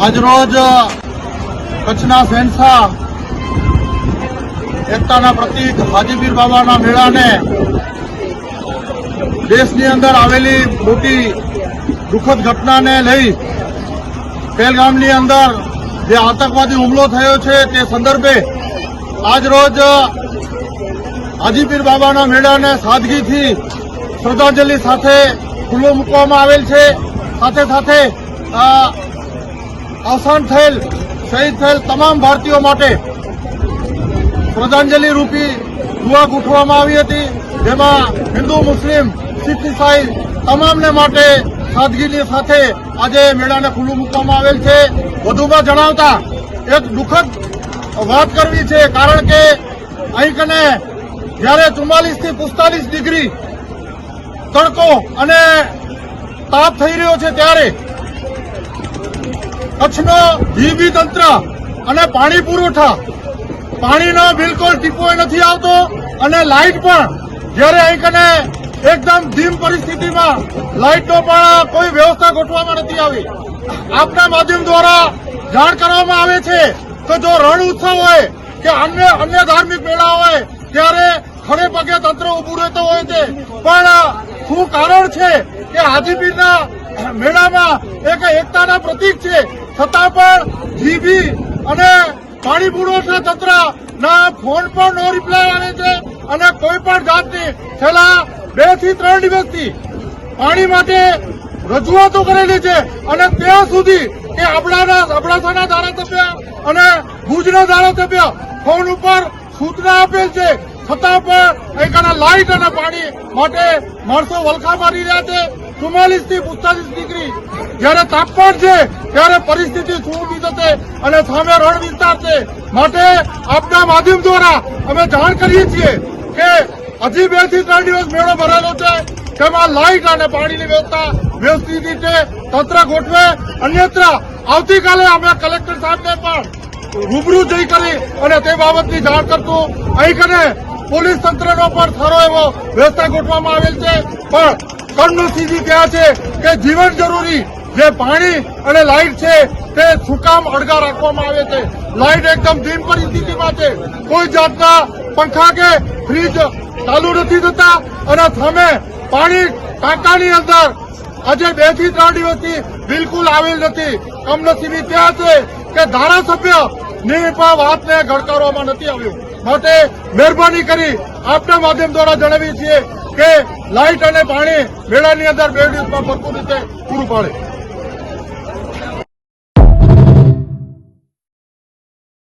આજરોજ, કચ્છના શહેનશાહ, એકતાના પ્રતિક હાજીપીર બાબાના મેળાને દેશની અંદર આવેલી મોટી દુઃખદ ઘટનાને લઈ પહેલગામની અંદર જે આતંકવાદી હુમલો થયો છે તે સંદર્ભે આજરોજ હાજીપીર બાબાના મેળાને સાદગીથી શ્રદ્ધાંજલિ સાથે ખુલ્લો મૂકવામાં આવેલ છે. સાથે સાથે અવસાન થયેલ, શહીદ થયેલ તમામ ભારતીયો માટે શ્રદ્ધાંજલિ રૂપી દુઆ ગોઠવવામાં આવી હતી, જેમાં હિન્દુ, મુસ્લિમ, શીખ, ઈસાઈ તમામને માટે સાદગીની સાથે આજે મેળાને ખુલ્લું મૂકવામાં આવેલ છે. વધુમાં જણાવતા એક દુઃખદ વાત કરવી છે, કારણ કે અહીં કને જ્યારે ચુમ્માલીસથી પિસ્તાલીસ ડિગ્રી તડકો અને તાપ થઈ રહ્યો છે, ત્યારે કચ્છનો જીબી તંત્ર અને પાણી પુરવઠા. પાણીનો બિલકુલ ટીપો નથી આવતો અને લાઇટ પણ જ્યારે અહીં કને એકદમ ધીમ પરિસ્થિતિમાં લાઇટનો પણ કોઈ વ્યવસ્થા ગોઠવામાં નથી આવી. આપના માધ્યમ દ્વારા જાણ કરવામાં આવે છે કે જો રણ ઉત્સવ હોય કે અન્ય અન્ય ધાર્મિક મેળા હોય ત્યારે ખડે પગે તંત્ર ઉભું રહેતો હોય છે. પણ શું કારણ છે કે હાજીપીરના મેળામાં એક એકતાના પ્રતીક છે. છતાં પણ જીબી અને પાણી પુરવઠા તંત્ર ના, ફોન પણ નો રિપ્લાય આવે છે અને કોઈ પણ જાતની. છેલ્લા બેથી ત્રણ દિવસથી પાણી માટે રજૂઆતો કરેલી છે અને ત્યાં સુધી કે આપણાના અબડાસાના ધારાસભ્ય અને ભુજના ધારાસભ્ય ફોન ઉપર સૂચના આપેલ છે. છતાં પણ અહીંના લાઇટ અને પાણી માટે માણસો વલખા મારી રહ્યા છે. ચુમ્માલીસથી પિસ્તાલીસ ડિગ્રી જયારે તાપમાન છે, ત્યારે પરિસ્થિતિ શું ઊભી અને સામે રણ વિસ્તાર છે. માટે આપના માધ્યમ દ્વારા અમે જાણ કરીએ છીએ કે હજી બેથી ત્રણ દિવસ મેળો ભરેલો છે, તેમાં લાઇટ અને પાણીની વ્યવસ્થા વ્યવસ્થિત રીતે તંત્ર ગોઠવે. અન્યત્ર આવતીકાલે અમે કલેક્ટર સાહેબને પણ રૂબરૂ જઈ કરી અને તે બાબતની જાણ કરતું અહીં કને પોલીસ તંત્રનો પણ સારો એવો વ્યવસ્થા ગોઠવવામાં આવેલ છે. પણ કમનસીબી કહે છે કે જીવન જરૂરી જે પાણી અને લાઇટ છે તે સુકામ કામ અડગા રાખવામાં આવે છે. લાઇટ એકદમ ધીમ પરિસ્થિતિમાં છે. કોઈ જાતના પંખા કે ફ્રીજ ચાલુ નથી થતા અને સામે પાણી ટાંકાની અંદર આજે બેથી ત્રણ દિવસથી બિલકુલ આવેલ નથી. કમનસીબી ત્યાં છે કે ધારાસભ્યની પણ વાતને ગણકારવામાં નથી આવ્યું. માટે મહેરબાની કરી આપના માધ્યમ દ્વારા જણાવીએ છીએ કે લાઇટ અને પાણી મેળાની અંદર બે દિવસમાં ભરપૂર રીતે પૂરું પાડે.